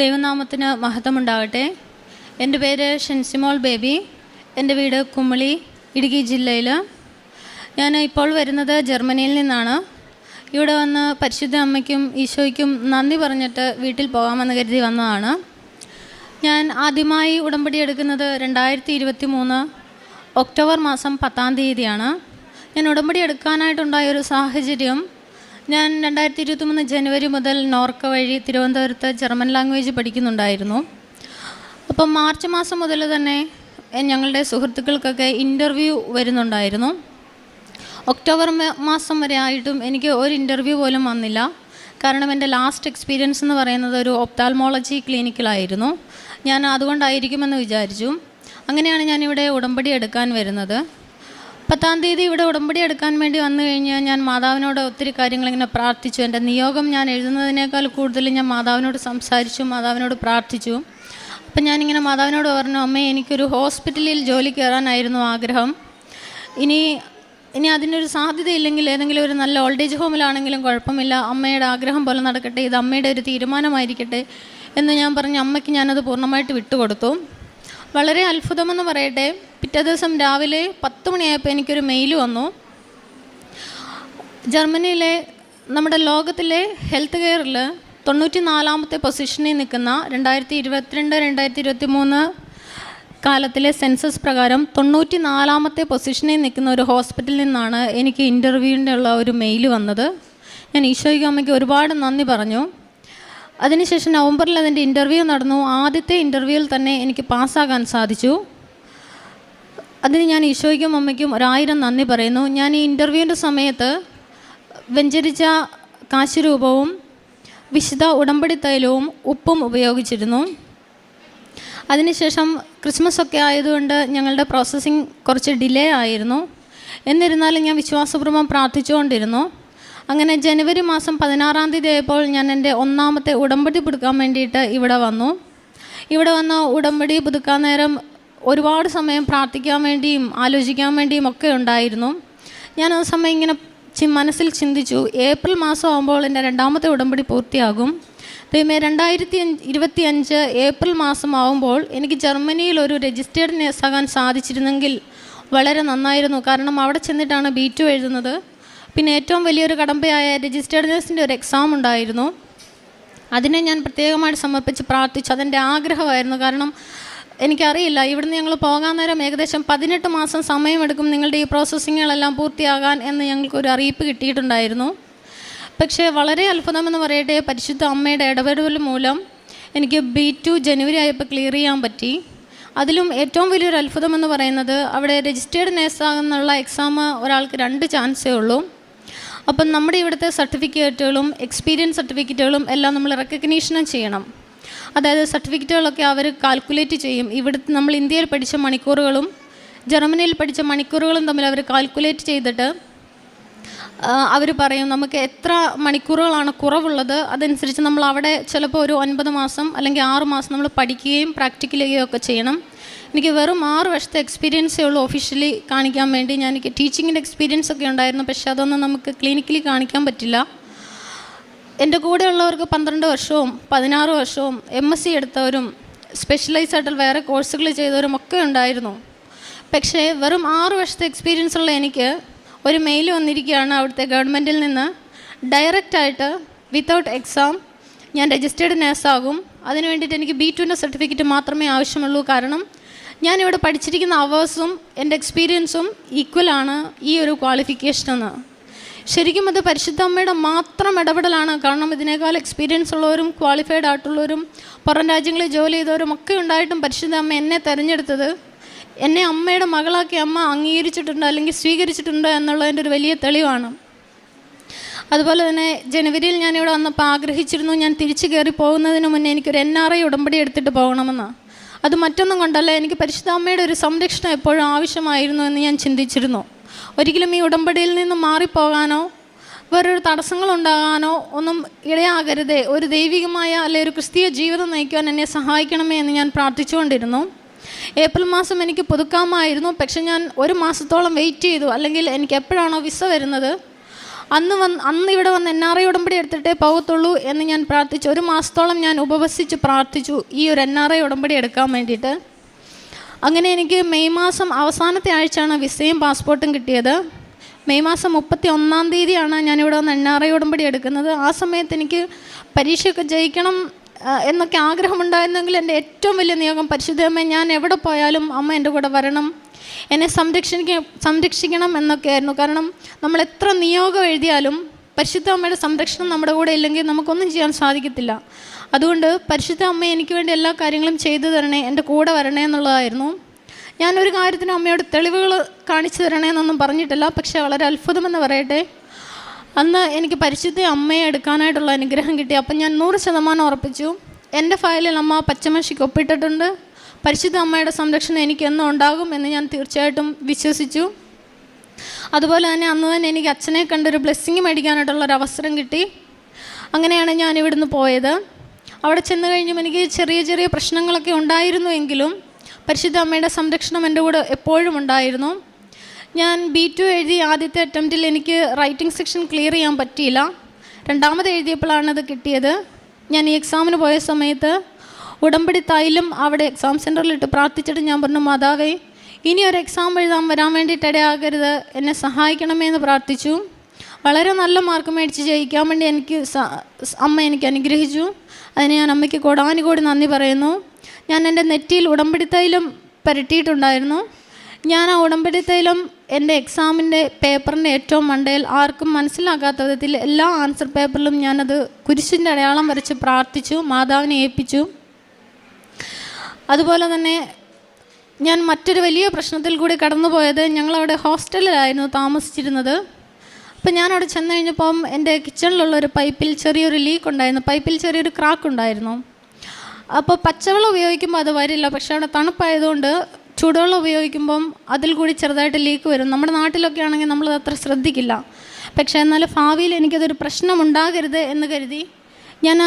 ദൈവനാമത്തിന് മഹത്വമുണ്ടാകട്ടെ. എന്റെ പേര് ഷെൻസിമോൾ ബേബി. എന്റെ വീട് കുമളി ഇടുക്കി ജില്ലയിൽ ഞാൻ ഇപ്പോൾ വരുന്നത് ജർമ്മനിയിൽ നിന്നാണ്. ഇവിടെ വന്ന് പരിശുദ്ധ അമ്മയ്ക്കും ഈശോയ്ക്കും നന്ദി പറഞ്ഞിട്ട് വീട്ടിൽ പോകാമെന്ന് കരുതി വന്നതാണ്. ഞാൻ ആദ്യമായി ഉടമ്പടി എടുക്കുന്നത് രണ്ടായിരത്തി ഇരുപത്തി മൂന്ന് ഒക്ടോബർ മാസം പത്താം തീയതിയാണ്. ഞാൻ ഉടമ്പടി എടുക്കാനായിട്ടുണ്ടായ ഒരു സാഹചര്യം ഞാൻ രണ്ടായിരത്തി ഇരുപത്തി മൂന്ന് ജനുവരി മുതൽ നോർക്ക വഴി തിരുവനന്തപുരത്ത് ജർമ്മൻ ലാംഗ്വേജ് പഠിക്കുന്നുണ്ടായിരുന്നു. അപ്പം മാർച്ച് മാസം മുതൽ തന്നെ ഞങ്ങളുടെ സുഹൃത്തുക്കൾക്കൊക്കെ ഇന്റർവ്യൂ വരുന്നുണ്ടായിരുന്നു. ഒക്ടോബർ മാസം വരെ ആയിട്ടും എനിക്ക് ഒരു ഇന്റർവ്യൂ പോലും വന്നില്ല. കാരണം എന്റെ ലാസ്റ്റ് എക്സ്പീരിയൻസ് എന്ന് പറയുന്നത് ഒരു ഒപ്താൽമോളജി ക്ലിനിക്കിലായിരുന്നു ഞാൻ അതുകൊണ്ടായിരിക്കുമെന്ന് വിചാരിച്ചു. അങ്ങനെയാണ് ഞാനിവിടെ ഉടമ്പടി എടുക്കാൻ വരുന്നത്. പത്താം തീയതി ഇവിടെ ഉടമ്പടി എടുക്കാൻ വേണ്ടി വന്നു കഴിഞ്ഞാൽ ഞാൻ മാതാവിനോട് ഒത്തിരി കാര്യങ്ങൾ ഇങ്ങനെ പ്രാർത്ഥിച്ചു. എന്റെ നിയോഗം ഞാൻ എഴുതുന്നതിനേക്കാൾ കൂടുതൽ ഞാൻ മാതാവിനോട് സംസാരിച്ചു മാതാവിനോട് പ്രാർത്ഥിച്ചു. അപ്പം ഞാനിങ്ങനെ മാതാവിനോട് പറഞ്ഞു അമ്മേ എനിക്കൊരു ഹോസ്പിറ്റലിൽ ജോലി കയറാനായിരുന്നു ആഗ്രഹം. ഇനി ഇനി അതിനൊരു സാധ്യതയില്ലെങ്കിൽ ഏതെങ്കിലും ഒരു നല്ല ഓൾഡ് ഏജ് ഹോമിലാണെങ്കിലും കുഴപ്പമില്ല. അമ്മയുടെ ആഗ്രഹം പോലെ നടക്കട്ടെ. ഇത് അമ്മയുടെ ഒരു തീരുമാനമായിരിക്കട്ടെ. എന്ന് ഞാൻ പറഞ്ഞു അമ്മയ്ക്ക് ഞാനത് പൂർണമായിട്ട് വിട്ടുകൊടുത്തു. വളരെ അത്ഭുതമെന്ന് പറയട്ടെ. പിറ്റേ ദിവസം രാവിലെ പത്ത് മണിയായപ്പോൾ എനിക്കൊരു മെയിൽ വന്നു. ജർമ്മനിയിലെ നമ്മുടെ ലോകത്തിലെ ഹെൽത്ത് കെയറിൽ തൊണ്ണൂറ്റി നാലാമത്തെ പൊസിഷനിൽ നിൽക്കുന്ന രണ്ടായിരത്തി ഇരുപത്തിരണ്ട് രണ്ടായിരത്തി ഇരുപത്തി മൂന്ന് കാലത്തിലെ സെൻസസ് പ്രകാരം തൊണ്ണൂറ്റി നാലാമത്തെ പൊസിഷനിൽ നിൽക്കുന്ന ഒരു ഹോസ്പിറ്റലിൽ നിന്നാണ് എനിക്ക് ഇന്റർവ്യൂവിന്റെ ഉള്ള ഒരു മെയിൽ വന്നത്. ഞാൻ ഈശോയ്ക്ക് അമ്മയ്ക്ക് ഒരുപാട് നന്ദി പറഞ്ഞു. അതിനുശേഷം നവംബറിൽ അതിന്റെ ഇന്റർവ്യൂ നടന്നു. ആദ്യത്തെ ഇന്റർവ്യൂവിൽ തന്നെ എനിക്ക് പാസ്സാകാൻ സാധിച്ചു. അതിന് ഞാൻ ഈശോയ്ക്കും അമ്മയ്ക്കും ഒരായിരം നന്ദി പറയുന്നു. ഞാൻ ഈ ഇന്റർവ്യൂവിന്റെ സമയത്ത് വെഞ്ചരിച്ച കാശുരൂപവും വിശുദ്ധ ഉടമ്പടി തൈലവും ഉപ്പും ഉപയോഗിച്ചിരുന്നു. അതിനുശേഷം ക്രിസ്മസ് ഒക്കെ ആയതുകൊണ്ട് ഞങ്ങളുടെ പ്രോസസ്സിങ് കുറച്ച് ഡിലേ ആയിരുന്നു. എന്നിരുന്നാലും ഞാൻ വിശ്വാസപൂർവം പ്രാർത്ഥിച്ചുകൊണ്ടിരുന്നു. അങ്ങനെ ജനുവരി മാസം പതിനാറാം തീയതി ആയപ്പോൾ ഞാൻ എന്റെ ഒന്നാമത്തെ ഉടമ്പടി പുതുക്കാൻ വേണ്ടിയിട്ട് ഇവിടെ വന്നു. ഇവിടെ വന്ന ഉടമ്പടി പുതുക്കാൻ നേരം ഒരുപാട് സമയം പ്രാർത്ഥിക്കാൻ വേണ്ടിയും ആലോചിക്കാൻ വേണ്ടിയും ഒക്കെ ഉണ്ടായിരുന്നു. ഞാൻ ആ സമയം ഇങ്ങനെ ചി മനസ്സിൽ ചിന്തിച്ചു ഏപ്രിൽ മാസം ആകുമ്പോൾ എന്റെ രണ്ടാമത്തെ ഉടമ്പടി പൂർത്തിയാകും. ദൈവമേ രണ്ടായിരത്തി ഇരുപത്തി അഞ്ച് ഏപ്രിൽ മാസം ആകുമ്പോൾ എനിക്ക് ജർമ്മനിയിൽ ഒരു രജിസ്റ്റേർഡ് നേഴ്സാകാൻ സാധിച്ചിരുന്നെങ്കിൽ വളരെ നന്നായിരുന്നു. കാരണം അവിടെ ചെന്നിട്ടാണ് ബി ടു എഴുതുന്നത്. പിന്നെ ഏറ്റവും വലിയൊരു കടമ്പയായ രജിസ്റ്റേർഡ് നേഴ്സിന്റെ ഒരു എക്സാം ഉണ്ടായിരുന്നു. അതിനെ ഞാൻ പ്രത്യേകമായിട്ട് സമർപ്പിച്ച് പ്രാർത്ഥിച്ചു. അതെന്റെ ആഗ്രഹമായിരുന്നു. കാരണം എനിക്കറിയില്ല ഇവിടുന്ന് ഞങ്ങൾ പോകാൻ നേരം ഏകദേശം പതിനെട്ട് മാസം സമയമെടുക്കും നിങ്ങളുടെ ഈ പ്രോസസ്സിങ്ങുകളെല്ലാം പൂർത്തിയാകാൻ എന്ന് ഞങ്ങൾക്കൊരു അറിയിപ്പ് കിട്ടിയിട്ടുണ്ടായിരുന്നു. പക്ഷേ വളരെ അത്ഭുതമെന്ന് പറയട്ടെ പരിശുദ്ധ അമ്മയുടെ ഇടപെടൽ മൂലം എനിക്ക് ബി ടു ജനുവരി ആയപ്പോൾ ക്ലിയർ ചെയ്യാൻ പറ്റി. അതിലും ഏറ്റവും വലിയൊരു അത്ഭുതമെന്ന് പറയുന്നത് അവിടെ രജിസ്റ്റേർഡ് നേഴ്സാകുന്നുള്ള എക്സാം ഒരാൾക്ക് രണ്ട് ചാൻസേ ഉള്ളൂ. അപ്പം നമ്മുടെ ഇവിടുത്തെ സർട്ടിഫിക്കറ്റുകളും എക്സ്പീരിയൻസ് സർട്ടിഫിക്കറ്റുകളും എല്ലാം നമ്മൾ റെക്കഗ്നീഷനും ചെയ്യണം. അതായത് സർട്ടിഫിക്കറ്റുകളൊക്കെ അവർ കാൽക്കുലേറ്റ് ചെയ്യും. ഇവിടുത്തെ നമ്മൾ ഇന്ത്യയിൽ പഠിച്ച മണിക്കൂറുകളും ജർമ്മനിയിൽ പഠിച്ച മണിക്കൂറുകളും തമ്മിൽ അവർ കാൽക്കുലേറ്റ് ചെയ്തിട്ട് അവർ പറയും നമുക്ക് എത്ര മണിക്കൂറുകളാണ് കുറവുള്ളത് അതനുസരിച്ച് നമ്മൾ അവിടെ ചിലപ്പോൾ ഒരു ഒൻപത് മാസം അല്ലെങ്കിൽ ആറ് മാസം നമ്മൾ പഠിക്കുകയും പ്രാക്ടിക്കൽ ചെയ്യുകയും ഒക്കെ ചെയ്യണം. എനിക്ക് വെറും ആറ് വർഷത്തെ എക്സ്പീരിയൻസേ ഉള്ളൂ ഓഫീഷ്യലി കാണിക്കാൻ വേണ്ടി. ഞാൻ എനിക്ക് ടീച്ചിങ്ങിന്റെ എക്സ്പീരിയൻസ് ഒക്കെ ഉണ്ടായിരുന്നു പക്ഷേ അതൊന്നും നമുക്ക് ക്ലിനിക്കലി കാണിക്കാൻ പറ്റില്ല. എന്റെ കൂടെയുള്ളവർക്ക് പന്ത്രണ്ട് വർഷവും പതിനാറ് വർഷവും എം എസ് സി എടുത്തവരും സ്പെഷ്യലൈസ് ആയിട്ട് വേറെ കോഴ്സുകൾ ചെയ്തവരും ഒക്കെ ഉണ്ടായിരുന്നു. പക്ഷേ വെറും ആറ് വർഷത്തെ എക്സ്പീരിയൻസ് ഉള്ള എനിക്ക് ഒരു മെയിൽ വന്നിരിക്കുകയാണ് അവിടുത്തെ ഗവൺമെന്റിൽ നിന്ന്. ഡയറക്റ്റായിട്ട് വിത്തൗട്ട് എക്സാം ഞാൻ രജിസ്റ്റേർഡ് നേഴ്സാകും അതിന് വേണ്ടിയിട്ട് എനിക്ക് ബി ടുവിന്റെ സർട്ടിഫിക്കറ്റ് മാത്രമേ ആവശ്യമുള്ളൂ. കാരണം ഞാനിവിടെ പഠിച്ചിരിക്കുന്ന അവേഴ്സും എന്റെ എക്സ്പീരിയൻസും ഈക്വലാണ് ഈ ഒരു ക്വാളിഫിക്കേഷൻ എന്ന് ശരിക്കും അത് പരിശുദ്ധ അമ്മയുടെ മാത്രം ഇടപെടലാണ്. കാരണം ഇതിനേക്കാൾ എക്സ്പീരിയൻസ് ഉള്ളവരും ക്വാളിഫൈഡ് ആയിട്ടുള്ളവരും പുറം രാജ്യങ്ങളിൽ ജോലി ചെയ്തവരും ഒക്കെ ഉണ്ടായിട്ടും പരിശുദ്ധ അമ്മ എന്നെ തിരഞ്ഞെടുത്തത്. എന്നെ അമ്മയുടെ മകളാക്കി അമ്മ അംഗീകരിച്ചിട്ടുണ്ട് അല്ലെങ്കിൽ സ്വീകരിച്ചിട്ടുണ്ട് എന്നുള്ളതിന്റെ ഒരു വലിയ തെളിവാണ്. അതുപോലെ തന്നെ ജനുവരിയിൽ ഞാനിവിടെ വന്നപ്പോൾ ആഗ്രഹിച്ചിരുന്നു ഞാൻ തിരിച്ചു കയറി പോകുന്നതിന് മുന്നേ എനിക്കൊരു എൻ ആർ ഐ ഉടമ്പടി എടുത്തിട്ട് പോകണമെന്ന്. അത് മറ്റൊന്നും കൊണ്ടല്ല എനിക്ക് പരിശുദ്ധ അമ്മയുടെ ഒരു സംരക്ഷണം എപ്പോഴും ആവശ്യമായിരുന്നു എന്ന് ഞാൻ ചിന്തിച്ചിരുന്നു. ഒരിക്കലും ഈ ഉടമ്പടിയിൽ നിന്ന് മാറിപ്പോകാനോ വേറൊരു തടസ്സങ്ങളുണ്ടാകാനോ ഒന്നും ഇടയാകരുതേ. ഒരു ദൈവികമായ അല്ലെ ഒരു ക്രിസ്തീയ ജീവിതം നയിക്കുവാൻ എന്നെ സഹായിക്കണമേ എന്ന് ഞാൻ പ്രാർത്ഥിച്ചുകൊണ്ടിരുന്നു. ഏപ്രിൽ മാസം എനിക്ക് പുതുക്കാമായിരുന്നു. പക്ഷെ ഞാൻ ഒരു മാസത്തോളം വെയിറ്റ് ചെയ്തു. അല്ലെങ്കിൽ എനിക്ക് എപ്പോഴാണോ വിസ വരുന്നത് അന്ന് വന്ന് അന്ന് ഇവിടെ വന്ന് എൻ ആർ ഐ ഉടമ്പടി എടുത്തിട്ടേ പോകത്തുള്ളൂ എന്ന് ഞാൻ പ്രാർത്ഥിച്ചു. ഒരു മാസത്തോളം ഞാൻ ഉപവസിച്ച് പ്രാർത്ഥിച്ചു ഈ ഒരു എൻ ആർ ഐ ഉടമ്പടി എടുക്കാൻ വേണ്ടിയിട്ട്. അങ്ങനെ എനിക്ക് മെയ് മാസം അവസാനത്തെ ആഴ്ചയാണ് വിസയും പാസ്പോർട്ടും കിട്ടിയത്. മെയ് മാസം മുപ്പത്തി ഒന്നാം തീയതിയാണ് ഞാനിവിടെ വന്ന് എൻ ആർ ഐ ഉടമ്പടി എടുക്കുന്നത്. ആ സമയത്ത് എനിക്ക് പരീക്ഷയൊക്കെ ജയിക്കണം എന്നൊക്കെ ആഗ്രഹമുണ്ടായിരുന്നെങ്കിൽ എന്റെ ഏറ്റവും വലിയ നിയോഗം പരിശുദ്ധമ്മ ഞാൻ എവിടെ പോയാലും അമ്മ എന്റെ കൂടെ വരണം. എന്നെ സംരക്ഷിക്ക സംരക്ഷിക്കണം എന്നൊക്കെയായിരുന്നു. കാരണം നമ്മൾ എത്ര നിയോഗം എഴുതിയാലും പരിശുദ്ധ അമ്മയുടെ സംരക്ഷണം നമ്മുടെ കൂടെ ഇല്ലെങ്കിൽ നമുക്കൊന്നും ചെയ്യാൻ സാധിക്കത്തില്ല. അതുകൊണ്ട് പരിശുദ്ധ അമ്മ എനിക്ക് വേണ്ടി എല്ലാ കാര്യങ്ങളും ചെയ്തു തരണേ എന്റെ കൂടെ വരണേ എന്നുള്ളതായിരുന്നു. ഞാനൊരു കാര്യത്തിന് അമ്മയോട് തെളിവുകൾ കാണിച്ചു തരണേ എന്നൊന്നും പറഞ്ഞിട്ടില്ല. പക്ഷേ വളരെ അത്ഭുതമെന്ന് പറയട്ടെ. അന്ന് എനിക്ക് പരിശുദ്ധ അമ്മയെ എടുക്കാനായിട്ടുള്ള അനുഗ്രഹം കിട്ടി. അപ്പം ഞാൻ നൂറ് ശതമാനം ഉറപ്പിച്ചു. എന്റെ ഫയലിൽ അമ്മ പച്ചമഷിക്ക് ഒപ്പിട്ടിട്ടുണ്ട്. പരിശുദ്ധ അമ്മയുടെ സംരക്ഷണം എനിക്ക് എന്നും ഉണ്ടാകും എന്ന് ഞാൻ തീർച്ചയായിട്ടും വിശ്വസിച്ചു. അതുപോലെ തന്നെ അന്ന് തന്നെ എനിക്ക് അച്ഛനെ കണ്ടൊരു ബ്ലെസ്സിങ് മേടിക്കാനായിട്ടുള്ള ഒരു അവസരം കിട്ടി. അങ്ങനെയാണ് ഞാൻ ഇവിടുന്ന് പോയത്. അവിടെ ചെന്ന് കഴിഞ്ഞും എനിക്ക് ചെറിയ ചെറിയ പ്രശ്നങ്ങളൊക്കെ ഉണ്ടായിരുന്നു എങ്കിലും പരിശുദ്ധ അമ്മയുടെ സംരക്ഷണം എന്റെ കൂടെ എപ്പോഴും ഉണ്ടായിരുന്നു. ഞാൻ ബി ടു എഴുതി ആദ്യത്തെ അറ്റംപ്റ്റിൽ എനിക്ക് റൈറ്റിംഗ് സെക്ഷൻ ക്ലിയർ ചെയ്യാൻ പറ്റിയില്ല. രണ്ടാമത് എഴുതിയപ്പോഴാണ് അത് കിട്ടിയത്. ഞാൻ ഈ എക്സാമിന് പോയ സമയത്ത് ഉടമ്പടി തൈലും അവിടെ എക്സാം സെന്ററിലിട്ട് പ്രാർത്ഥിച്ചിട്ട് ഞാൻ പറഞ്ഞു മാതാവേ ഇനി ഒരു എക്സാം എഴുതാൻ വരാൻ വേണ്ടിയിട്ട് ഇടയാകരുത്. എന്നെ സഹായിക്കണമേ എന്ന് പ്രാർത്ഥിച്ചു. വളരെ നല്ല മാർക്ക് മേടിച്ച് ജയിക്കാൻ വേണ്ടി എനിക്ക് അമ്മ എനിക്ക് അനുഗ്രഹിച്ചു. അതിന് ഞാൻ അമ്മയ്ക്ക് കോടാനുകൂടി നന്ദി പറയുന്നു. ഞാൻ എന്റെ നെറ്റിയിൽ ഉടമ്പടി തൈലം പരട്ടിയിട്ടുണ്ടായിരുന്നു. ഞാൻ ആ ഉടമ്പടി തൈലം എന്റെ എക്സാമിന്റെ പേപ്പറിന്റെ ഏറ്റവും മണ്ടയിൽ ആർക്കും മനസ്സിലാകാത്ത വിധത്തിൽ എല്ലാ ആൻസർ പേപ്പറിലും ഞാനത് കുരിശിന്റെ അടയാളം വരച്ച് പ്രാർത്ഥിച്ചു മാതാവിനെ ഏൽപ്പിച്ചു. അതുപോലെ തന്നെ ഞാൻ മറ്റൊരു വലിയ പ്രശ്നത്തിൽ കൂടി കടന്നുപോയത് ഞങ്ങളവിടെ ഹോസ്റ്റലിലായിരുന്നു താമസിച്ചിരുന്നത്. അപ്പം ഞാൻ അവിടെ ചെന്ന് കഴിഞ്ഞപ്പം എന്റെ കിച്ചണിലുള്ള ഒരു പൈപ്പിൽ ചെറിയൊരു ലീക്ക് ഉണ്ടായിരുന്നു. പൈപ്പിൽ ചെറിയൊരു ക്രാക്ക് ഉണ്ടായിരുന്നു. അപ്പോൾ പച്ചവെള്ളം ഉപയോഗിക്കുമ്പോൾ അത് വരില്ല. പക്ഷേ അവിടെ തണുപ്പായതുകൊണ്ട് ചൂടുവെള്ളം ഉപയോഗിക്കുമ്പം അതിൽ കൂടി ചെറുതായിട്ട് ലീക്ക് വരും. നമ്മുടെ നാട്ടിലൊക്കെ ആണെങ്കിൽ നമ്മളത് അത്ര ശ്രദ്ധിക്കില്ല. പക്ഷേ എന്നാൽ ഭാവിയിൽ എനിക്കതൊരു പ്രശ്നമുണ്ടാകരുത് എന്ന് കരുതി ഞാൻ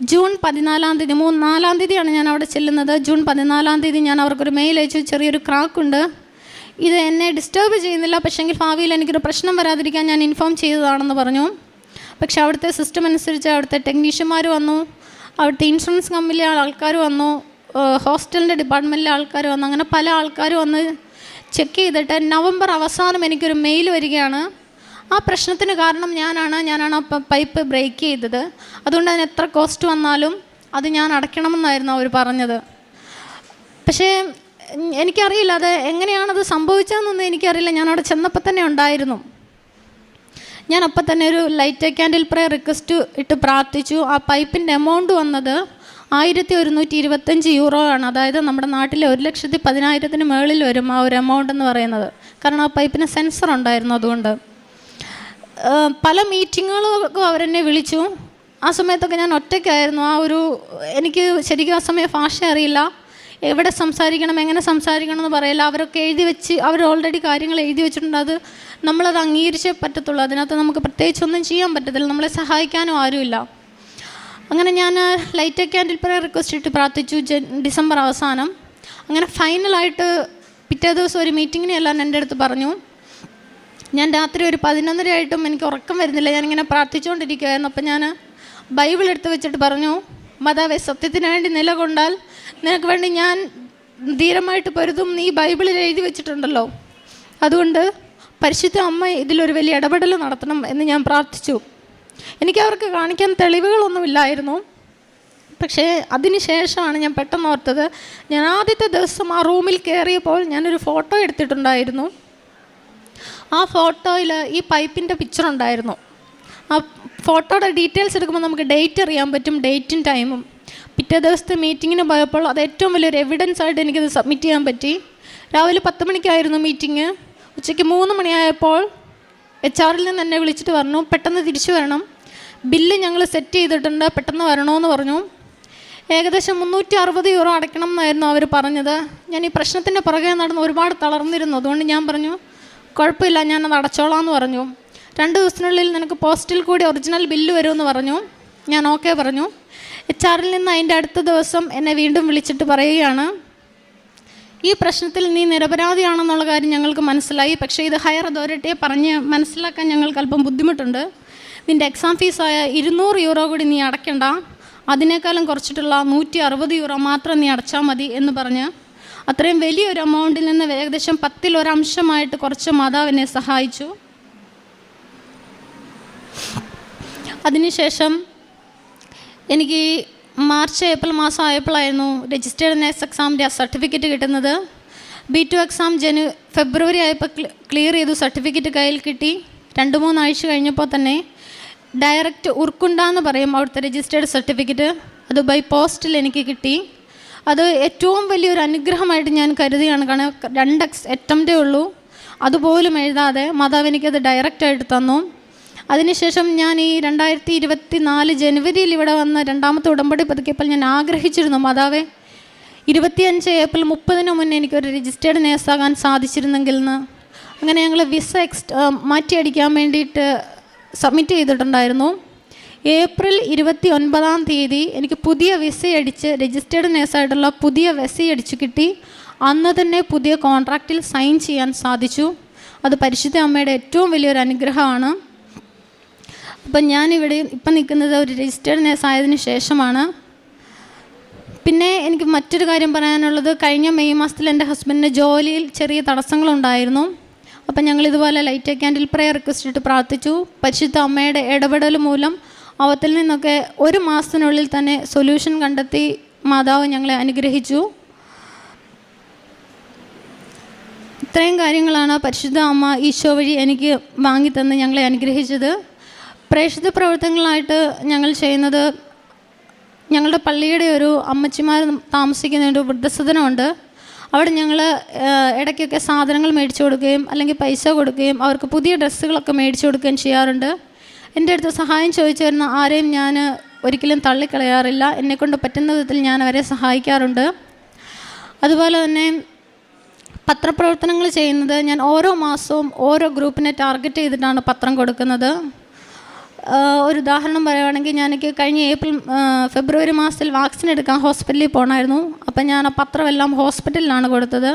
ജൂൺ പതിനാലാം തീയതി മൂന്ന് നാലാം തീയതിയാണ് ഞാൻ അവിടെ ചെല്ലുന്നത്. ജൂൺ പതിനാലാം തീയതി ഞാൻ അവർക്കൊരു മെയിൽ അയച്ചു. ചെറിയൊരു ക്രാക്കുണ്ട് ഇത് എന്നെ ഡിസ്റ്റർബ് ചെയ്യുന്നില്ല. പക്ഷേങ്കിൽ ഭാവിയിൽ എനിക്കൊരു പ്രശ്നം വരാതിരിക്കാൻ ഞാൻ ഇൻഫോം ചെയ്തതാണെന്ന് പറഞ്ഞു. പക്ഷേ അവിടുത്തെ സിസ്റ്റം അനുസരിച്ച് അവിടുത്തെ ടെക്നീഷ്യന്മാർ വന്നു. അവിടുത്തെ ഇൻഷുറൻസ് കമ്പനിയിലെ ആൾക്കാർ വന്നു. ഹോസ്റ്റലിന്റെ ഡിപ്പാർട്ട്മെന്റിലെ ആൾക്കാർ വന്നു. അങ്ങനെ പല ആൾക്കാർ വന്ന് ചെക്ക് ചെയ്തിട്ട് നവംബർ അവസാനം എനിക്കൊരു മെയിൽ വരികയാണ്. ആ പ്രശ്നത്തിന് കാരണം ഞാനാണ് ഞാനാണ് പൈപ്പ് ബ്രേക്ക് ചെയ്തത്. അതുകൊണ്ട് അതിന് എത്ര കോസ്റ്റ് വന്നാലും അത് ഞാൻ അടയ്ക്കണമെന്നായിരുന്നു അവർ പറഞ്ഞത്. പക്ഷേ എനിക്കറിയില്ല അത് എങ്ങനെയാണത് സംഭവിച്ചതെന്നൊന്നും എനിക്കറിയില്ല. ഞാൻ അവിടെ ചെന്നപ്പോൾ തന്നെ ഉണ്ടായിരുന്നു. ഞാൻ അപ്പം തന്നെ ഒരു ലൈറ്റ് ക്യാൻഡിൽ പ്രയർ റിക്വസ്റ്റ് ഇട്ട് പ്രാർത്ഥിച്ചു. ആ പൈപ്പിന്റെ എമൗണ്ട് വന്നത് ആയിരത്തി ഒരുന്നൂറ്റി ഇരുപത്തഞ്ച് യൂറോ ആണ്. അതായത് നമ്മുടെ നാട്ടിലെ ഒരു ലക്ഷത്തി പതിനായിരത്തിന് മുകളിൽ വരും ആ ഒരു എമൗണ്ട് എന്ന് പറയുന്നത്. കാരണം ആ പൈപ്പിന് സെൻസർ ഉണ്ടായിരുന്നു അതുകൊണ്ട്. പല മീറ്റിങ്ങുകളൊക്കെ അവരെന്നെ വിളിച്ചു. ആ സമയത്തൊക്കെ ഞാൻ ഒറ്റയ്ക്കായിരുന്നു. ആ ഒരു എനിക്ക് ശരിക്കും ആ സമയം ഭാഷ അറിയില്ല. എവിടെ സംസാരിക്കണം എങ്ങനെ സംസാരിക്കണം എന്ന് പറയില്ല. അവരൊക്കെ എഴുതി വെച്ച് അവർ ഓൾറെഡി കാര്യങ്ങൾ എഴുതി വെച്ചിട്ടുണ്ട്. അത് നമ്മളത് അംഗീകരിച്ചേ പറ്റത്തുള്ളൂ. അതിനകത്ത് നമുക്ക് പ്രത്യേകിച്ച് ഒന്നും ചെയ്യാൻ പറ്റത്തില്ല. നമ്മളെ സഹായിക്കാനും ആരുമില്ല. അങ്ങനെ ഞാൻ ലൈറ്റ് ക്യാൻഡിൽ പ്രയർ റിക്വസ്റ്റ് ഇട്ട് പ്രാർത്ഥിച്ചു. ഡിസംബർ അവസാനം. അങ്ങനെ ഫൈനലായിട്ട് പിറ്റേ ദിവസം ഒരു മീറ്റിങ്ങിനെ എല്ലാം എന്റെ അടുത്ത് പറഞ്ഞു. ഞാൻ രാത്രി ഒരു പതിനൊന്നര ആയിട്ടും എനിക്ക് ഉറക്കം വരുന്നില്ല. ഞാനിങ്ങനെ പ്രാർത്ഥിച്ചുകൊണ്ടിരിക്കുകയായിരുന്നു. അപ്പം ഞാൻ ബൈബിൾ എടുത്ത് വെച്ചിട്ട് പറഞ്ഞു മാതാവേ സത്യത്തിന് വേണ്ടി നിലകൊണ്ടാൽ നിനക്ക് വേണ്ടി ഞാൻ ധീരമായിട്ട് പൊരുതും. നീ ബൈബിളിൽ എഴുതി വെച്ചിട്ടുണ്ടല്ലോ. അതുകൊണ്ട് പരിശുദ്ധ അമ്മ ഇതിലൊരു വലിയ ഇടപെടൽ നടത്തണം എന്ന് ഞാൻ പ്രാർത്ഥിച്ചു. എനിക്ക് അവർക്ക് കാണിക്കാൻ തെളിവുകളൊന്നുമില്ലായിരുന്നു പക്ഷേ അതിന് ശേഷമാണ് ഞാൻ പെട്ടെന്ന് ഓർത്തത് ഞാൻ ആദ്യത്തെ ദിവസം ആ റൂമിൽ കയറിയപ്പോൾ ഞാനൊരു ഫോട്ടോ എടുത്തിട്ടുണ്ടായിരുന്നു. ആ ഫോട്ടോയിൽ ഈ പൈപ്പിന്റെ പിക്ചർ ഉണ്ടായിരുന്നു. ആ ഫോട്ടോയുടെ ഡീറ്റെയിൽസ് എടുക്കുമ്പോൾ നമുക്ക് ഡേറ്റ് അറിയാൻ പറ്റും ഡേറ്റും ടൈമും പിറ്റേ ദിവസത്തെ മീറ്റിങ്ങിന് പോയപ്പോൾ അത് ഏറ്റവും വലിയൊരു എവിഡൻസ് ആയിട്ട് എനിക്കത് സബ്മിറ്റ് ചെയ്യാൻ പറ്റി. രാവിലെ പത്ത് മണിക്കായിരുന്നു മീറ്റിംഗ് ഉച്ചയ്ക്ക് മൂന്ന് മണിയായപ്പോൾ എച്ച് ആറിൽ നിന്ന് എന്നെ വിളിച്ചിട്ട് പറഞ്ഞു പെട്ടെന്ന് തിരിച്ചു വരണം. ബില്ല് ഞങ്ങൾ സെറ്റ് ചെയ്തിട്ടുണ്ട് പെട്ടെന്ന് വരണമെന്ന് പറഞ്ഞു. ഏകദേശം മുന്നൂറ്റി അറുപത് യൂറോ അടയ്ക്കണം എന്നായിരുന്നു അവർ പറഞ്ഞത്. ഞാൻ ഈ പ്രശ്നത്തിന്റെ പുറകെ നടന്ന് ഒരുപാട് തളർന്നിരുന്നു. അതുകൊണ്ട് ഞാൻ പറഞ്ഞു കുഴപ്പമില്ല ഞാനത് അടച്ചോളാം എന്ന് പറഞ്ഞു. രണ്ട് ദിവസത്തിനുള്ളിൽ നിനക്ക് പോസ്റ്റിൽ കൂടി ഒറിജിനൽ ബില്ല് വരുമെന്ന് പറഞ്ഞു. ഞാൻ ഓക്കെ പറഞ്ഞു. എച്ച് ആറിൽ നിന്ന് അതിന്റെ അടുത്ത ദിവസം എന്നെ വീണ്ടും വിളിച്ചിട്ട് പറയുകയാണ് ഈ പ്രശ്നത്തിൽ നീ നിരപരാധിയാണെന്നുള്ള കാര്യം ഞങ്ങൾക്ക് മനസ്സിലായി. പക്ഷേ ഇത് ഹയർ അതോറിറ്റിയെ പറഞ്ഞ് മനസ്സിലാക്കാൻ ഞങ്ങൾക്ക് അല്പം ബുദ്ധിമുട്ടുണ്ട്. നിന്റെ എക്സാം ഫീസായ ഇരുന്നൂറ് യൂറോ കൂടി നീ അടയ്ക്കണ്ട. അതിനേക്കാളും കുറച്ചിട്ടുള്ള നൂറ്റി അറുപത് യൂറോ മാത്രം നീ അടച്ചാൽ മതി എന്ന് പറഞ്ഞ് അത്രയും വലിയൊരു എമൗണ്ടിൽ നിന്ന് ഏകദേശം പത്തിലൊരംശമായിട്ട് കുറച്ച് മാതാവിനെ സഹായിച്ചു. അതിനുശേഷം എനിക്ക് മാർച്ച് ഏപ്രിൽ മാസം ആയപ്പോഴായിരുന്നു രജിസ്റ്റേർഡ് നേഴ്സ് എക്സാമിന്റെ ആ സർട്ടിഫിക്കറ്റ് കിട്ടുന്നത്. ബി ടു എക്സാം ജനു ഫെബ്രുവരി ആയപ്പോൾ ക്ലിയർ ചെയ്തു. സർട്ടിഫിക്കറ്റ് കയ്യിൽ കിട്ടി. രണ്ട് മൂന്നാഴ്ച കഴിഞ്ഞപ്പോൾ തന്നെ ഡയറക്റ്റ് ഉർക്കുണ്ട എന്ന് പറയും അവിടുത്തെ രജിസ്റ്റേർഡ് സർട്ടിഫിക്കറ്റ് അത് ബൈ പോസ്റ്റിൽ എനിക്ക് കിട്ടി. അത് ഏറ്റവും വലിയൊരു അനുഗ്രഹമായിട്ട് ഞാൻ കരുതിയാണ് കാരണം രണ്ട് എക്സ് അറ്റംപ്റ്റേ ഉള്ളൂ. അതുപോലും എഴുതാതെ മാതാവ് എനിക്കത് ഡയറക്റ്റായിട്ട് തന്നു. അതിനുശേഷം ഞാൻ ഈ രണ്ടായിരത്തി ഇരുപത്തി നാല് ജനുവരിയിൽ ഇവിടെ വന്ന രണ്ടാമത്തെ ഉടമ്പടി പതുക്കിയപ്പോൾ ഞാൻ ആഗ്രഹിച്ചിരുന്നു മാതാവേ ഇരുപത്തിയഞ്ച് ഏപ്രിൽ മുപ്പതിന് മുന്നേ എനിക്കൊരു രജിസ്റ്റേർഡ് നേഴ്സാകാൻ സാധിച്ചിരുന്നെങ്കിൽ എന്ന് അങ്ങനെ ഞങ്ങൾ വിസ എക്സ് മാറ്റിയടിക്കാൻ വേണ്ടിയിട്ട് സബ്മിറ്റ് ചെയ്തിട്ടുണ്ടായിരുന്നു. ഏപ്രിൽ ഇരുപത്തി ഒൻപതാം തീയതി എനിക്ക് പുതിയ വിസ അടിച്ച് രജിസ്റ്റേർഡ് നേഴ്സായിട്ടുള്ള പുതിയ വിസ അടിച്ച് കിട്ടി. അന്ന് തന്നെ പുതിയ കോൺട്രാക്റ്റിൽ സൈൻ ചെയ്യാൻ സാധിച്ചു. അത് പരിശുദ്ധ അമ്മയുടെ ഏറ്റവും വലിയൊരു അനുഗ്രഹമാണ്. അപ്പം ഞാനിവിടെ ഇപ്പം നിൽക്കുന്നത് ഒരു രജിസ്റ്റേർഡ് നേഴ്സായതിന് ശേഷമാണ്. പിന്നെ എനിക്ക് മറ്റൊരു കാര്യം പറയാനുള്ളത് കഴിഞ്ഞ മെയ് മാസത്തിൽ എന്റെ ഹസ്ബൻഡിന്റെ ജോലിയിൽ ചെറിയ തടസ്സങ്ങളുണ്ടായിരുന്നു. അപ്പം ഞങ്ങൾ ഇതുപോലെ ലൈറ്റ് ക്യാൻഡിൽ പ്രയർ റിക്വസ്റ്റ് ഇട്ട് പ്രാർത്ഥിച്ചു. പരിശുദ്ധ അമ്മയുടെ ഇടപെടൽ മൂലം അവത്തിൽ നിന്നൊക്കെ ഒരു മാസത്തിനുള്ളിൽ തന്നെ സൊല്യൂഷൻ കണ്ടെത്തി മാതാവ് ഞങ്ങളെ അനുഗ്രഹിച്ചു. ഇത്രയും കാര്യങ്ങളാണ് പരിശുദ്ധ അമ്മ ഈശോ വഴി എനിക്ക് വാങ്ങിത്തന്ന് ഞങ്ങളെ അനുഗ്രഹിച്ചത്. പ്രേക്ഷിത പ്രവർത്തനങ്ങളായിട്ട് ഞങ്ങൾ ചെയ്യുന്നത് ഞങ്ങളുടെ പള്ളിയുടെ ഒരു അമ്മച്ചിമാർ താമസിക്കുന്ന ഒരു വൃദ്ധസദനമുണ്ട്. അവിടെ ഞങ്ങൾ ഇടയ്ക്കൊക്കെ സാധനങ്ങൾ മേടിച്ചു കൊടുക്കുകയും അല്ലെങ്കിൽ പൈസ കൊടുക്കുകയും അവർക്ക് പുതിയ ഡ്രസ്സുകളൊക്കെ മേടിച്ചു കൊടുക്കുകയും ചെയ്യാറുണ്ട്. എന്റെ അടുത്ത് സഹായം ചോദിച്ചു വരുന്ന ആരെയും ഞാൻ ഒരിക്കലും തള്ളിക്കളയാറില്ല. എന്നെക്കൊണ്ട് പറ്റുന്ന വിധത്തിൽ ഞാൻ അവരെ സഹായിക്കാറുണ്ട്. അതുപോലെ തന്നെ പത്രപ്രവർത്തനങ്ങൾ ചെയ്യുന്നത് ഞാൻ ഓരോ മാസവും ഓരോ ഗ്രൂപ്പിനെ ടാർഗറ്റ് ചെയ്തിട്ടാണ് പത്രം കൊടുക്കുന്നത്. ഒരു ഉദാഹരണം പറയുകയാണെങ്കിൽ ഞാൻ എനിക്ക് കഴിഞ്ഞ ഏപ്രിൽ ഫെബ്രുവരി മാസത്തിൽ വാക്സിൻ എടുക്കാൻ ഹോസ്പിറ്റലിൽ പോകണമായിരുന്നു അപ്പം ഞാൻ ആ പത്രമെല്ലാം ഹോസ്പിറ്റലിലാണ് കൊടുത്തത്.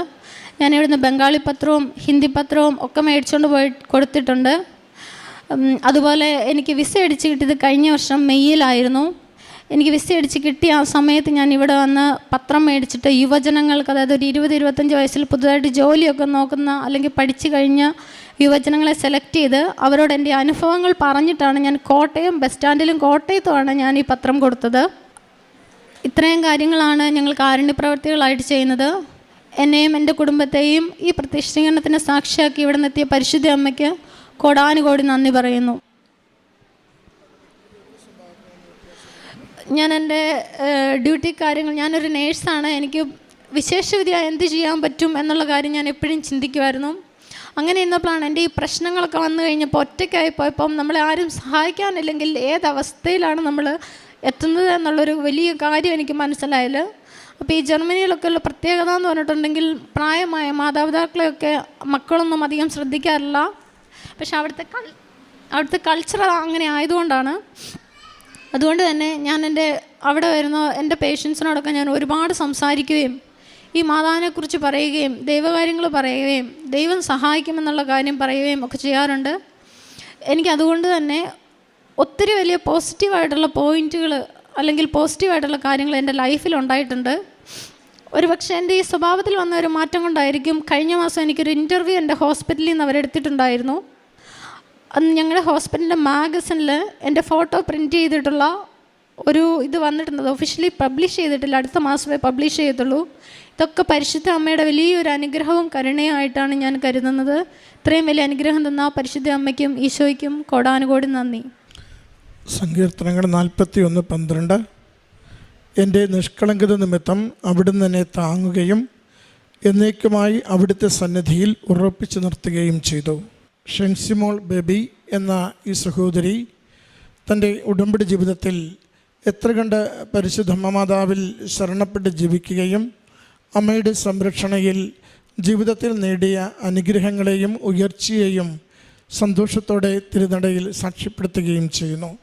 ഞാൻ ഇവിടുന്ന് ബംഗാളി പത്രവും ഹിന്ദി പത്രവും ഒക്കെ മേടിച്ചുകൊണ്ട് പോയി കൊടുത്തിട്ടുണ്ട്. അതുപോലെ എനിക്ക് വിസ അടിച്ച് കിട്ടിയത് കഴിഞ്ഞ വർഷം മെയ്യിലായിരുന്നു. എനിക്ക് വിസ അടിച്ച് കിട്ടിയ ആ സമയത്ത് ഞാൻ ഇവിടെ വന്ന് പത്രം മേടിച്ചിട്ട് യുവജനങ്ങൾക്ക് അതായത് ഒരു ഇരുപത് ഇരുപത്തഞ്ച് വയസ്സിൽ പുതുതായിട്ട് ജോലിയൊക്കെ നോക്കുന്ന അല്ലെങ്കിൽ പഠിച്ചു കഴിഞ്ഞ യുവജനങ്ങളെ സെലക്ട് ചെയ്ത് അവരോട് എന്റെ അനുഭവങ്ങൾ പറഞ്ഞിട്ടാണ് ഞാൻ കോട്ടയം ബസ് സ്റ്റാൻഡിലും കോട്ടയത്തുമാണ് ഞാൻ ഈ പത്രം കൊടുത്തത്. ഇത്രയും കാര്യങ്ങളാണ് ഞങ്ങൾ കാരുണ്യ പ്രവർത്തികളായിട്ട് ചെയ്യുന്നത്. എന്നെയും എന്റെ കുടുംബത്തെയും ഈ പ്രതിഷ്ഠീകരണത്തിന് സാക്ഷിയാക്കി ഇവിടെ നിന്നെത്തിയ പരിശുദ്ധ അമ്മയ്ക്ക് കോടാനുകോടി നന്ദി പറയുന്നു. ഞാൻ എന്റെ ഡ്യൂട്ടി കാര്യങ്ങൾ ഞാനൊരു നേഴ്സാണ്. എനിക്ക് വിശേഷവിധിയായി എന്ത് ചെയ്യാൻ പറ്റും എന്നുള്ള കാര്യം ഞാൻ എപ്പോഴും ചിന്തിക്കുമായിരുന്നു അങ്ങനെ ഇരുന്നപ്പോഴാണ് എന്റെ ഈ പ്രശ്നങ്ങളൊക്കെ വന്നു കഴിഞ്ഞപ്പോൾ ഒറ്റയ്ക്കായി പോയപ്പം നമ്മളെ ആരും സഹായിക്കാനില്ലെങ്കിൽ ഏതവസ്ഥയിലാണ് നമ്മൾ എത്തുന്നത് എന്നുള്ളൊരു വലിയ കാര്യം എനിക്ക് മനസ്സിലായത്. അപ്പോൾ ഈ ജർമ്മനിയിലൊക്കെ ഉള്ള പ്രത്യേകത എന്ന് പറഞ്ഞിട്ടുണ്ടെങ്കിൽ പ്രായമായ മാതാപിതാക്കളെയൊക്കെ മക്കളൊന്നും അധികം ശ്രദ്ധിക്കാറില്ല. പക്ഷെ അവിടുത്തെ കൾ അവിടുത്തെ കൾച്ചർ അങ്ങനെ ആയതുകൊണ്ടാണ്. അതുകൊണ്ട് തന്നെ ഞാൻ എന്റെ അവിടെ വരുന്ന എന്റെ പേഷ്യൻസിനോടൊക്കെ ഞാൻ ഒരുപാട് സംസാരിക്കുകയും ഈ മാതാവിനെക്കുറിച്ച് പറയുകയും ദൈവകാര്യങ്ങൾ പറയുകയും ദൈവം സഹായിക്കുമെന്നുള്ള കാര്യം പറയുകയും ഒക്കെ ചെയ്യാറുണ്ട്. എനിക്ക് അതുകൊണ്ട് തന്നെ ഒത്തിരി വലിയ പോസിറ്റീവായിട്ടുള്ള പോയിന്റുകൾ അല്ലെങ്കിൽ പോസിറ്റീവായിട്ടുള്ള കാര്യങ്ങൾ എന്റെ ലൈഫിൽ ഉണ്ടായിട്ടുണ്ട്. ഒരു പക്ഷേ എന്റെ ഈ സ്വഭാവത്തിൽ വന്ന ഒരു മാറ്റം കൊണ്ടായിരിക്കും കഴിഞ്ഞ മാസം എനിക്കൊരു ഇന്റർവ്യൂ എന്റെ ഹോസ്പിറ്റലിൽ നിന്ന് അവരെടുത്തിട്ടുണ്ടായിരുന്നു. അന്ന് ഞങ്ങളുടെ ഹോസ്പിറ്റലിന്റെ മാഗസിനിൽ എന്റെ ഫോട്ടോ പ്രിന്റ് ചെയ്തിട്ടുള്ള ഒരു ഇത് വന്നിട്ടുണ്ട്. ഒഫീഷ്യലി പബ്ലിഷ് ചെയ്തിട്ടില്ല. അടുത്ത മാസമേ പബ്ലിഷ് ചെയ്യത്തുള്ളൂ. ഇതൊക്കെ പരിശുദ്ധ അമ്മയുടെ വലിയൊരു അനുഗ്രഹവും കരുണയുമായിട്ടാണ് ഞാൻ കരുതുന്നത്. ഇത്രയും വലിയ അനുഗ്രഹം തന്ന പരിശുദ്ധ അമ്മയ്ക്കും ഈശോയ്ക്കും കോടാനുകോടി നന്ദി. സങ്കീർത്തനങ്ങൾ നാൽപ്പത്തി ഒന്ന് പന്ത്രണ്ട്. എന്റെ നിഷ്കളങ്കത നിമിത്തം അവിടുന്ന് എന്നെ താങ്ങുകയും എന്നേക്കുമായി അവിടുത്തെ സന്നിധിയിൽ ഉറപ്പിച്ചു നിർത്തുകയും ചെയ്തു. ഷെൻസിമോൾ ബേബി എന്ന ഈ സഹോദരി തന്റെ ഉടമ്പടി ജീവിതത്തിൽ എത്ര കണ്ട് പരിശുദ്ധ മാതാവിൽ ശരണപ്പെട്ട് ജീവിക്കുകയും അമ്മയുടെ സംരക്ഷണയിൽ ജീവിതത്തിൽ നേടിയ അനുഗ്രഹങ്ങളെയും ഉയർച്ചയെയും സന്തോഷത്തോടെ തിരുനടയിൽ സാക്ഷ്യപ്പെടുത്തുകയും ചെയ്യുന്നു.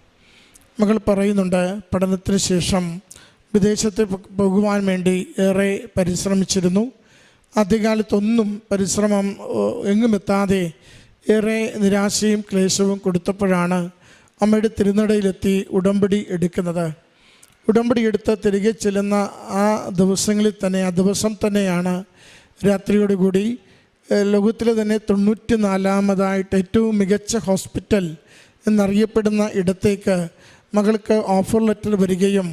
മകൾ പറയുന്നുണ്ട് പഠനത്തിന് ശേഷം വിദേശത്ത് പോകുവാൻ വേണ്ടി ഏറെ പരിശ്രമിച്ചിരുന്നു. ആദ്യകാലത്തൊന്നും പരിശ്രമം എങ്ങും എത്താതെ ഏറെ നിരാശയും ക്ലേശവും കൊടുത്തപ്പോഴാണ് അമ്മയുടെ തിരുനടയിലെത്തി ഉടമ്പടി എടുക്കുന്നത്. ഉടമ്പടി എടുത്ത് തിരികെ ചെല്ലുന്ന ആ ദിവസങ്ങളിൽ തന്നെ ആ ദിവസം തന്നെയാണ് രാത്രിയോടുകൂടി ലോകത്തിലെ തന്നെ തൊണ്ണൂറ്റി നാലാമതായിട്ട് ഏറ്റവും മികച്ച ഹോസ്പിറ്റൽ എന്നറിയപ്പെടുന്ന ഇടത്തേക്ക് മകൾക്ക് ഓഫർ ലെറ്റർ വരികയും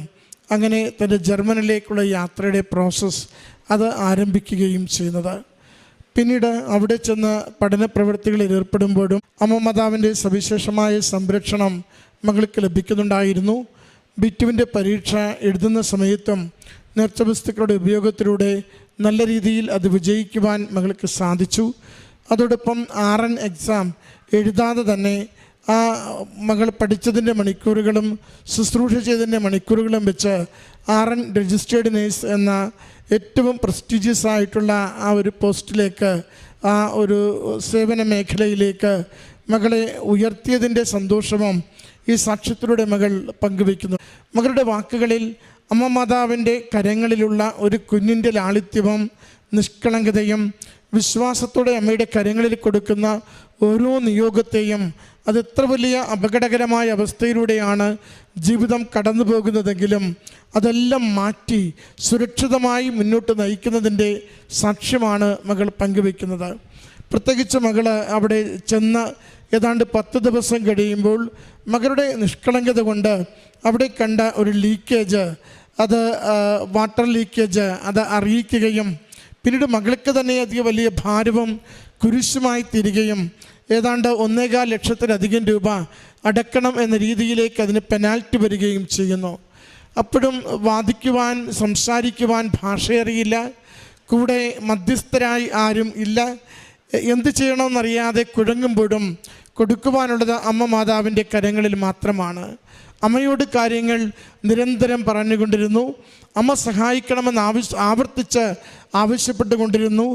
അങ്ങനെ തന്റെ ജർമ്മനിലേക്കുള്ള യാത്രയുടെ പ്രോസസ്സ് അത് ആരംഭിക്കുകയും ചെയ്യുന്നത്. പിന്നീട് അവിടെ ചെന്ന് പഠന പ്രവൃത്തികളിൽ ഏർപ്പെടുമ്പോഴും അമ്മ മാതാവിന്റെ സവിശേഷമായ സംരക്ഷണം മകൾക്ക് ലഭിക്കുന്നുണ്ടായിരുന്നു. ബിറ്റുവിന്റെ പരീക്ഷ എഴുതുന്ന സമയത്തും നേർച്ച വസ്തുക്കളുടെ ഉപയോഗത്തിലൂടെ നല്ല രീതിയിൽ അത് വിജയിക്കുവാൻ മകൾക്ക് സാധിച്ചു. അതോടൊപ്പം ആർ എൻ എക്സാം എഴുതാതെ തന്നെ ആ മകൾ പഠിച്ചതിന്റെ മണിക്കൂറുകളും ശുശ്രൂഷ ചെയ്തതിന്റെ മണിക്കൂറുകളും വെച്ച് ആർ എൻ രജിസ്റ്റേർഡ് നേഴ്സ് എന്ന ഏറ്റവും പ്രസ്റ്റീജിയസ് ആയിട്ടുള്ള ആ ഒരു പോസ്റ്റിലേക്ക് ആ ഒരു സേവന മേഖലയിലേക്ക് മകളെ ഉയർത്തിയതിന്റെ സന്തോഷവും ഈ സാക്ഷ്യത്തിലൂടെ മകൾ പങ്കുവയ്ക്കുന്നു. മകളുടെ വാക്കുകളിൽ അമ്മ മാതാവിന്റെ കരങ്ങളിലുള്ള ഒരു കുഞ്ഞിന്റെ ലാളിത്യവും നിഷ്കളങ്കതയും വിശ്വാസത്തോടെ അമ്മയുടെ കരങ്ങളിൽ കൊടുക്കുന്ന ഓരോ നിയോഗത്തെയും അത് എത്ര വലിയ അപകടകരമായ അവസ്ഥയിലൂടെയാണ് ജീവിതം കടന്നു പോകുന്നതെങ്കിലും അതെല്ലാം മാറ്റി സുരക്ഷിതമായി മുന്നോട്ട് നയിക്കുന്നതിന്റെ സാക്ഷ്യമാണ് മകൾ പങ്കുവയ്ക്കുന്നത്. പ്രത്യേകിച്ച് മകൾ അവിടെ ചെന്ന് ഏതാണ്ട് പത്ത് ദിവസം കഴിയുമ്പോൾ മകളുടെ നിഷ്കളങ്കത കൊണ്ട് അവിടെ കണ്ട ഒരു ലീക്കേജ് അത് വാട്ടർ ലീക്കേജ് അത് അറിയിക്കുകയും പിന്നീട് മകൾക്ക് തന്നെ അധികം വലിയ ഭാരവും കുരിശുമായി തീരുകയും ഏതാണ്ട് ഒന്നേകാൽ ലക്ഷത്തിലധികം രൂപ അടക്കണം എന്ന രീതിയിലേക്ക് അതിന് പെനാൽറ്റി വരികയും ചെയ്യുന്നു. അപ്പോഴും വാദിക്കുവാൻ സംസാരിക്കുവാൻ ഭാഷയറിയില്ല. കൂടെ മധ്യസ്ഥരായി ആരും ഇല്ല. എന്ത് ചെയ്യണമെന്നറിയാതെ കുഴങ്ങുമ്പോഴും കൊടുക്കുവാനുള്ളത് അമ്മ മാതാവിന്റെ കരങ്ങളിൽ മാത്രമാണ്. അമ്മയോട് കാര്യങ്ങൾ നിരന്തരം പറഞ്ഞുകൊണ്ടിരുന്നു. അമ്മ സഹായിക്കണമെന്ന് ആവശ്യ ആവർത്തിച്ച് ആവശ്യപ്പെട്ടുകൊണ്ടിരുന്നു.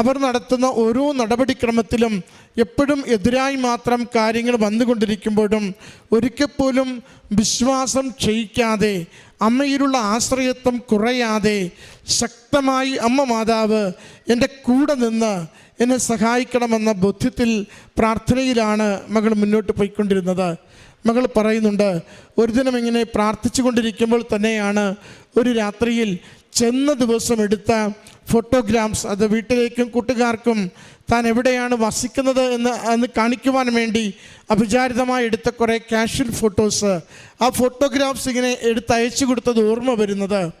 അവർ നടത്തുന്ന ഓരോ നടപടിക്രമത്തിലും എപ്പോഴും എതിരായി മാത്രം കാര്യങ്ങൾ വന്നുകൊണ്ടിരിക്കുമ്പോഴും ഒരിക്കൽ പോലും വിശ്വാസം ക്ഷയിക്കാതെ അമ്മയിലുള്ള ആശ്രയത്വം കുറയാതെ ശക്തമായി അമ്മ മാതാവ് എന്റെ കൂടെ നിന്ന് എന്നെ സഹായിക്കണമെന്ന ബോധ്യത്തിൽ പ്രാർത്ഥനയിലാണ് മകൾ മുന്നോട്ട് പോയിക്കൊണ്ടിരുന്നത്. മകൾ പറയുന്നുണ്ട് ഒരു ദിനം ഇങ്ങനെ പ്രാർത്ഥിച്ചു കൊണ്ടിരിക്കുമ്പോൾ തന്നെയാണ് ഒരു രാത്രിയിൽ ചെന്ന ദിവസം എടുത്ത ഫോട്ടോഗ്രാംസ് അത് വീട്ടിലേക്കും കൂട്ടുകാർക്കും താൻ എവിടെയാണ് വസിക്കുന്നത് എന്ന് അന്ന് കാണിക്കുവാൻ വേണ്ടി അഭിചാരിതമായി എടുത്ത കുറേ കാഷ്വൽ ഫോട്ടോസ് ആ ഫോട്ടോഗ്രാഫ്സ് ഇങ്ങനെ എടുത്ത് അയച്ചു കൊടുത്തത് ഓർമ്മ വരുന്നത്.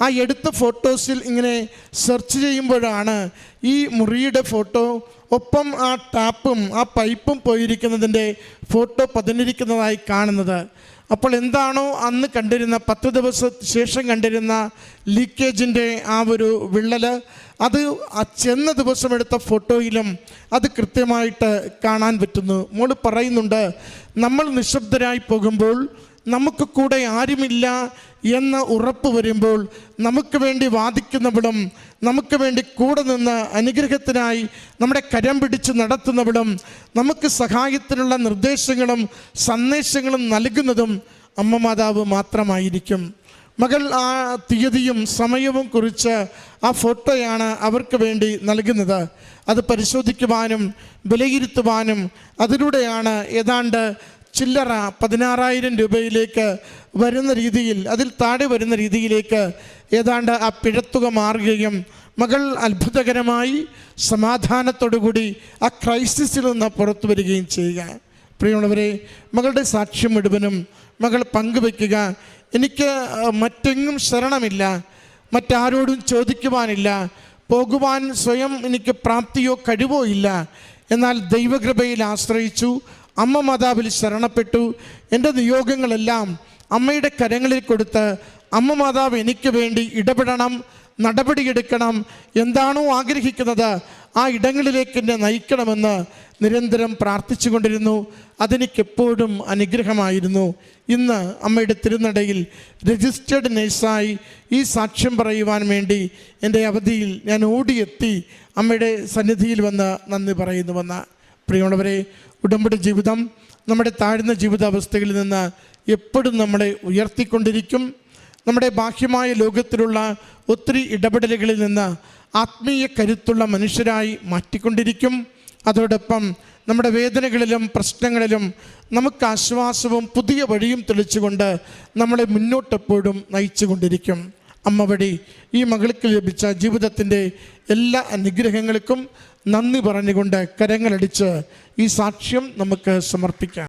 ആ എടുത്ത ഫോട്ടോസിൽ ഇങ്ങനെ സെർച്ച് ചെയ്യുമ്പോഴാണ് ഈ മുറിയുടെ ഫോട്ടോ ഒപ്പം ആ ടാപ്പും ആ പൈപ്പും പോയിരിക്കുന്നതിന്റെ ഫോട്ടോ പതിഞ്ഞിരിക്കുന്നതായി കാണുന്നത്. അപ്പോൾ എന്താണോ അന്ന് കണ്ടിരുന്ന പത്ത് ദിവസ ശേഷം കണ്ടിരുന്ന ലീക്കേജിന്റെ ആ ഒരു വിള്ളൽ അത് ചെന്ന ദിവസം എടുത്ത ഫോട്ടോയിലും അത് കൃത്യമായിട്ട് കാണാൻ പറ്റുന്നു. മോൾ പറയുന്നുണ്ട് നമ്മൾ നിശബ്ദരായി പോകുമ്പോൾ നമുക്ക് കൂടെ ആരുമില്ല എന്ന ഉറപ്പ് വരുമ്പോൾ നമുക്ക് വേണ്ടി വാദിക്കുന്നവിടം നമുക്ക് വേണ്ടി കൂടെ നിന്ന് അനുഗ്രഹത്തിനായി നമ്മുടെ കരം പിടിച്ച് നടത്തുന്നവിടം നമുക്ക് സഹായത്തിനുള്ള നിർദ്ദേശങ്ങളും സന്ദേശങ്ങളും നൽകുന്നതും അമ്മ മാതാവ് മാത്രമായിരിക്കും. മകൾ ആ തീയതിയും സമയവും കുറിച്ച് ആ ഫോട്ടോയാണ് അവർക്ക് വേണ്ടി നൽകുന്നത്. അത് പരിശോധിക്കുവാനും വിലയിരുത്തുവാനും അതിലൂടെയാണ് ഏതാണ്ട് ചില്ലറ പതിനാറായിരം രൂപയിലേക്ക് വരുന്ന രീതിയിൽ അതിൽ താഴെ വരുന്ന രീതിയിലേക്ക് ഏതാണ്ട് ആ പിഴത്തുക മാറുകയും മകൾ അത്ഭുതകരമായി സമാധാനത്തോടുകൂടി ആ ക്രൈസിസിൽ നിന്ന് പുറത്തു വരികയും ചെയ്യുക. പ്രിയമുള്ളവരെ മകളുടെ സാക്ഷ്യം മുഴുവനും മകൾ പങ്കുവെക്കുക എനിക്ക് മറ്റെങ്ങും ശരണമില്ല. മറ്റാരോടും ചോദിക്കുവാനില്ല. പോകുവാൻ സ്വയം എനിക്ക് പ്രാപ്തിയോ കഴിവോ ഇല്ല. എന്നാൽ ദൈവകൃപയിൽ ആശ്രയിച്ചു. അമ്മ മാതാവിൽ ശരണപ്പെട്ടു. എന്റെ നിയോഗങ്ങളെല്ലാം അമ്മയുടെ കരങ്ങളിൽ കൊടുത്ത് അമ്മ മാതാവ് എനിക്ക് വേണ്ടി ഇടപെടണം നടപടിയെടുക്കണം. എന്താണോ ആഗ്രഹിക്കുന്നത് ആ ഇടങ്ങളിലേക്ക് എന്നെ നയിക്കണമെന്ന് നിരന്തരം പ്രാർത്ഥിച്ചു കൊണ്ടിരുന്നു അതെനിക്കെപ്പോഴും അനുഗ്രഹമായിരുന്നു. ഇന്ന് അമ്മയുടെ തിരുനടയിൽ രജിസ്റ്റേർഡ് നേഴ്സായി ഈ സാക്ഷ്യം പറയുവാൻ വേണ്ടി എന്റെ അവധിയിൽ ഞാൻ ഓടിയെത്തി അമ്മയുടെ സന്നിധിയിൽ വന്ന് നന്ദി പറയുന്നുവെന്ന് പ്രിയമുള്ളവരെ ഉടമ്പടി ജീവിതം നമ്മുടെ താഴ്ന്ന ജീവിതാവസ്ഥകളിൽ നിന്ന് എപ്പോഴും നമ്മളെ ഉയർത്തിക്കൊണ്ടിരിക്കും. നമ്മുടെ ബാഹ്യമായ ലോകത്തിലുള്ള ഒത്തിരി ഇടപെടലുകളിൽ നിന്ന് ആത്മീയ കരുത്തുള്ള മനുഷ്യരായി മാറ്റിക്കൊണ്ടിരിക്കും. അതോടൊപ്പം നമ്മുടെ വേദനകളിലും പ്രശ്നങ്ങളിലും നമുക്ക് ആശ്വാസവും പുതിയ വഴിയും തെളിച്ചുകൊണ്ട് നമ്മളെ മുന്നോട്ടെപ്പോഴും നയിച്ചുകൊണ്ടിരിക്കും. അമ്മ വഴി ഈ മകൾക്ക് ലഭിച്ച ജീവിതത്തിന്റെ എല്ലാ അനുഗ്രഹങ്ങൾക്കും നന്ദി പറഞ്ഞുകൊണ്ട് കരങ്ങളടിച്ച് ഈ സാക്ഷ്യം നമുക്ക് സമർപ്പിക്കാം.